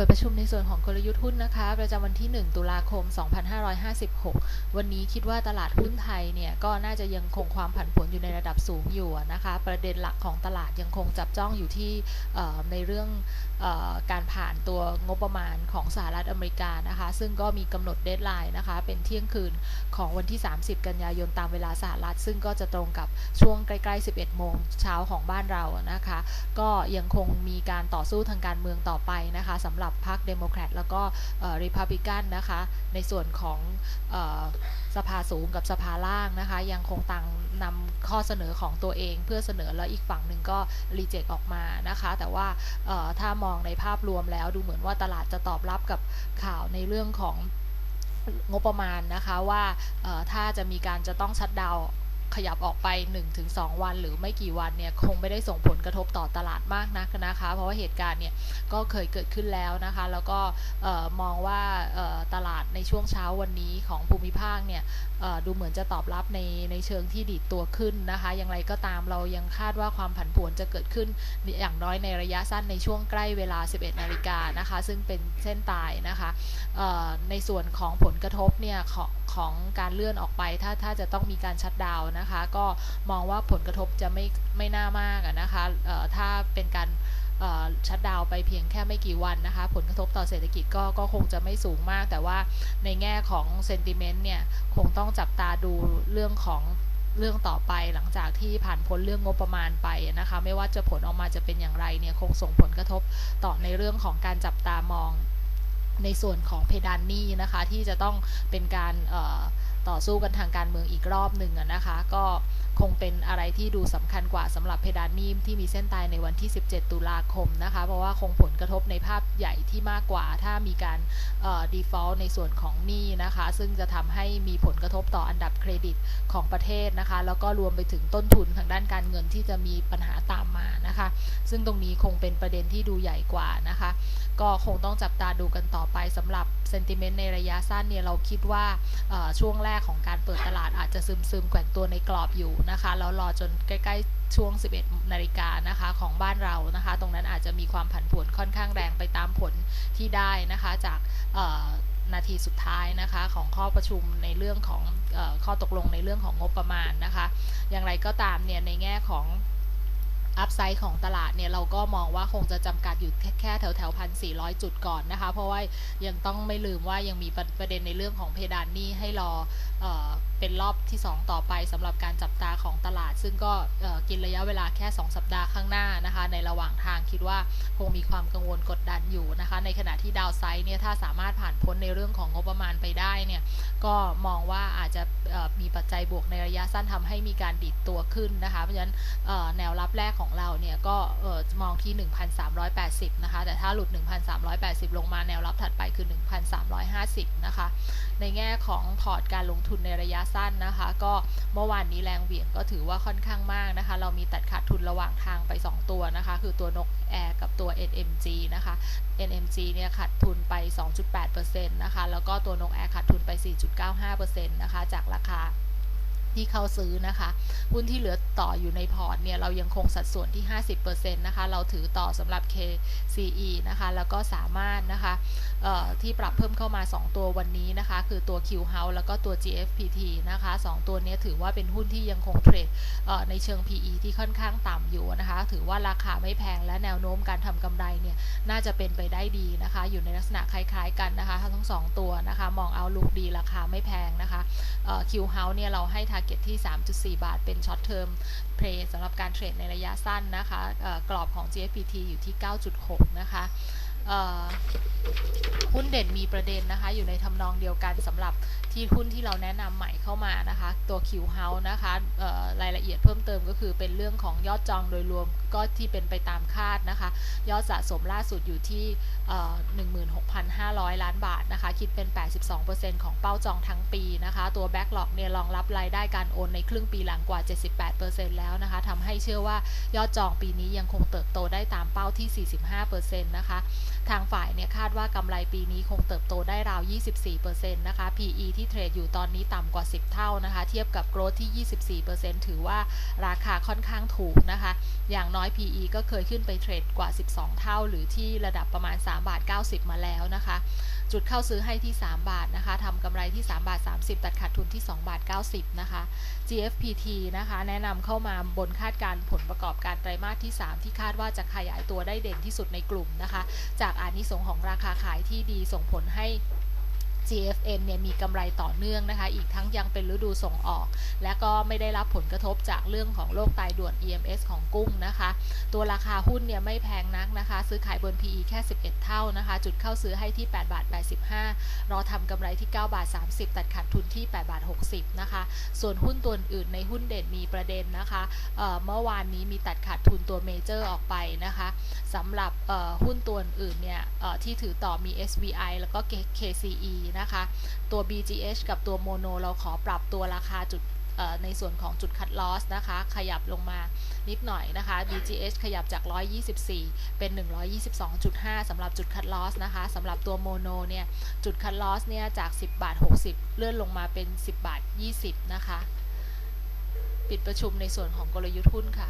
ปิดประชุมในส่วนของกลยุทธ์หุ้นนะคะ ประจำวันที่ 1 ตุลาคม 2556 วันนี้คิดว่าตลาดหุ้นไทยเนี่ย ก็น่าจะยังคงความผันผวนอยู่ในระดับสูงอยู่นะคะ ประเด็นหลักของตลาดยังคงจับจ้องอยู่ที่ในเรื่องอการผ่านตัวงบประมาณของสหรัฐอเมริกานะคะ ซึ่งก็มีกำหนดเดทไลน์นะคะ เป็นเที่ยงคืนของวันที่ 30 กันยายนตามเวลาสหรัฐ ซึ่งก็จะตรงกับช่วงใกล้ๆ 11 โมงเช้าของบ้านเรานะคะ ก็ยังคงมีการต่อสู้ทางการเมืองต่อไปนะคะสำหรับพรรคเดโมแครตแล้วก็ริพับลิกันนะคะ ในส่วนของสภาสูงกับสภาล่างนะคะ ยังคงตังนำข้อเสนอของตัวเองเพื่อเสนอแล้วอีกฝั่งหนึ่งก็รีเจ็คออกมานะคะ แต่ว่าถ้ามองในภาพรวมแล้วดูเหมือนว่าตลาดจะตอบรับกับข่าวในเรื่องของงบประมาณนะคะว่าถ้าจะมีการจะต้องชัดดาว ขยับออกไป 1-2 วัน หรือไม่กี่วันเนี่ยคงไม่ได้ส่งผลกระทบต่อตลาดมากนักนะคะ เพราะว่าเหตุการณ์เนี่ยก็เคยเกิดขึ้นแล้วนะคะ แล้วก็มองว่าตลาดในช่วงเช้าวันนี้ของภูมิภาคเนี่ยดูเหมือนจะตอบรับในในเชิงที่ดีดตัวขึ้นนะคะ อย่างไรก็ตามเรายังคาดว่าความผันผวนจะเกิดขึ้นอย่างน้อยในระยะสั้นในช่วงใกล้เวลา 11 นาฬิกานะคะ ซึ่งเป็นเส้นตายนะคะในส่วนของผลกระทบเนี่ยของ ของการเลื่อนออกไป ถ้าถ้าจะต้องมีการชัดดาวนะคะ ก็มองว่าผลกระทบจะไม่ไม่น่ามากนะคะถ้าเป็นการชัดดาวไปเพียงแค่ไม่กี่วันนะคะ ผลกระทบต่อเศรษฐกิจก็ก็คงจะไม่สูงมาก แต่ว่าในแง่ของเซนติเมนต์เนี่ยคงต้องจับตาดูเรื่องของเรื่องต่อไปหลังจากที่ผ่านพ้นเรื่องงบประมาณไปนะคะ ไม่ว่าจะผลออกมาจะเป็นอย่างไรเนี่ยคงส่งผลกระทบต่อในเรื่องของการจับตามอง ในส่วนของเพดานหนี้นะคะ ที่จะต้องเป็นการต่อสู้กันทางการเมืองอีกรอบหนึ่งนะคะ ก็ คงเป็นอะไรที่ดูสำคัญกว่าสำหรับเพดานนีมที่มีเส้นตายในวันที่ 17 ตุลาคมนะคะ เพราะว่าคงผลกระทบในภาพใหญ่ที่มากกว่า ถ้ามีการ default ในส่วนของหนี้นะคะ ซึ่งจะทำให้มีผลกระทบต่ออันดับเครดิตของประเทศนะคะ แล้วก็รวมไปถึงต้นทุนทางด้านการเงินที่จะมีปัญหาตามมานะคะ ซึ่งตรงนี้คงเป็นประเด็นที่ดูใหญ่กว่านะคะ ก็คงต้องจับตาดูกันต่อไปสำหรับเซนติเมนต์ในระยะสั้นเนี่ยเราคิดว่าช่วงแรกของการเปิดตลาดอาจจะซึมซึมแกว่งตัวในกรอบอยู่นะคะแล้วรอจนใกล้ๆช่วง 11 นาฬิกานะคะของบ้านเรานะคะ ตรงนั้นอาจจะมีความผันผวนค่อนข้างแรงไปตามผลที่ได้นะคะจากนาทีสุดท้ายนะคะของข้อประชุมในเรื่องของอข้อตกลงในเรื่องของงบประมาณนะคะ อย่างไรก็ตามเนี่ยในแง่ของอัพไซด์ของตลาดเนี่ยเราก็มองว่าคงจะจำกัดอยู่แค่แถวแถวพันสี่จุดก่อนนะคะ เพราะว่ายังต้องไม่ลืมว่ายังมีประเด็นในเรื่องของเพดานนี้ให้รอเป็นรอบที่ 2 ต่อไปสำหรับการจับตาของตลาด ซึ่งก็กินระยะเวลาแค่ 2 สัปดาห์ข้างหน้านะคะ ในระหว่างทางคิดว่าคงมีความกังวลกดดันอยู่นะคะ ในขณะที่ดาวไซด์เนี่ยถ้าสามารถผ่านพ้นในเรื่องของงบประมาณไปได้เนี่ยก็มองว่าอาจจะมีปัจจัยบวกในระยะสั้นทำให้มีการดิดตัวขึ้นนะคะ เพราะฉะนั้นแนวรับแรกของเราเนี่ยก็มองที่ 1,380 นะคะ แต่ถ้าหลุด 1,380 ลงมาแนวรับถัดไปคือ 1,350 นะคะ ในแง่ของพอร์ตการลงทุนในระยะสั้นนะคะ ก็เมื่อวานนี้แรงเหวี่ยงก็ถือว่าค่อนข้างมากนะคะ เรามีตัดขาดทุนระหว่างทางไป 2 ตัวนะคะ คือตัวนกแอร์กับตัว NMG นะคะ NMG เนี่ยขาดทุนไป 2.8%นะคะ แล้วก็ตัวนกแอร์ขาดทุนไป 4.95%นะคะ จากราคา ที่เขาซื้อนะคะ หุ้นที่เหลือต่ออยู่ในพอร์ตเนี่ย เรายังคงสัดส่วนที่ 50%นะคะ เราถือต่อสำหรับ KCE นะคะ แล้วก็สามารถนะคะที่ปรับเพิ่มเข้ามา 2 ตัววันนี้นะคะ คือตัว Q House แล้วก็ตัว GFPT นะคะ 2 ตัวนี้ถือว่าเป็นหุ้นที่ยังคงเทรดในเชิง PE ที่ค่อนข้างต่ำอยู่นะคะ ถือว่าราคาไม่แพงและแนวโน้มการทำกำไรเนี่ย น่าจะเป็นไปได้ดีนะคะ อยู่ในลักษณะคล้ายๆกันนะคะ ทั้ง 2 ตัวนะคะ มองเอาลุกดีราคาไม่แพงนะคะ Q House เนี่ยเราให้ทาร์เก็ตที่ 3.4 บาท เป็นช็อตเทอมเพลย์สำหรับการเทรดในระยะสั้นนะคะกรอบของ GFPT อยู่ที่ 9.6 นะคะหุ้นเด่นมีประเด็นนะคะ อยู่ในทำนองเดียวกันสำหรับที่หุ้นที่เราแนะนำใหม่เข้ามานะคะ ตัว Q House นะคะรายละเอียดเพิ่มเติมก็คือเป็นเรื่องของยอดจองโดยรวมก็ที่เป็นไปตามคาดนะคะ ยอดสะสมล่าสุดอยู่ที่ 16,500 ล้านบาทนะคะ คิดเป็น 82%ของเป้าจองทั้งปีนะคะ ตัว Backlog เนี่ยรองรับรายได้การโอนในครึ่งปีหลังกว่า 78%แล้วนะคะทำให้เชื่อว่ายอดจองปีนี้ยังคงเติบโตได้ตามเป้าที่ 45%นะคะ ทางฝ่ายเนี่ยคาดว่ากำไรปีนี้คงเติบโตได้ราว 24%นะคะ PE ที่เทรดอยู่ตอนนี้ต่ำกว่า 10 เท่านะคะ เทียบกับโกรธที่ 24%ถือว่าราคาค่อนข้างถูกนะคะ อย่างน้อย PE ก็เคยขึ้นไปเทรดกว่า 12 เท่า หรือที่ระดับประมาณ3บาท90 มาแล้วนะคะ จุดเข้าซื้อให้ที่ 3 บาทนะคะทำกำไรที่ 3 บาท 30 ตัดขาดทุนที่ 2 บาท 90 นะคะ GFPT นะคะ แนะนำเข้ามาบนคาดการผลประกอบการไตรมาสที่ 3 ที่คาดว่าจะขยายตัวได้เด่นที่สุดในกลุ่มนะคะ จากอานิสงส์ของราคาขายที่ดีส่งผลให้ GFN เนี่ยมีกำไรต่อเนื่องนะคะ อีกทั้งยังเป็นฤดูส่งออก และก็ไม่ได้รับผลกระทบจากเรื่องของโรคตายด่วน EMS ของกุ้งนะคะ ตัวราคาหุ้นเนี่ยไม่แพงนักนะคะ ซื้อขายบน PE แค่ 11 เท่านะคะ จุดเข้าซื้อให้ที่8บาท85 รอทำกำไรที่9บาท30 ตัดขาดทุนที่8บาท60นะคะ ส่วนหุ้นตัวอื่นในหุ้นเด่นมีประเด็นนะคะเเมื่อวานนี้มีตัดขาดทุนตัวเมเจอร์ออกไปนะคะสำหรับหุ้นตัวอื่นเนี่ยที่ถือต่อมี SVI แล้วก็ KCE นะคะ ตัว BGH กับตัวโมโนเราขอปรับตัวราคาจุดในส่วนของจุดคัดลอสนะคะ ขยับลงมานิดหน่อยนะคะ BGH ขยับจาก 124 เป็น 122.5สำหรับจุดคัดลอสนะคะสำหรับตัวโมโนเนี่ย จุดคัดลอสเนี่ยจาก 10 บาท 60 เลื่อนลงมาเป็น 10 บาท 20 นะคะ ปิดประชุมในส่วนของกลยุทธ์หุ้นค่ะ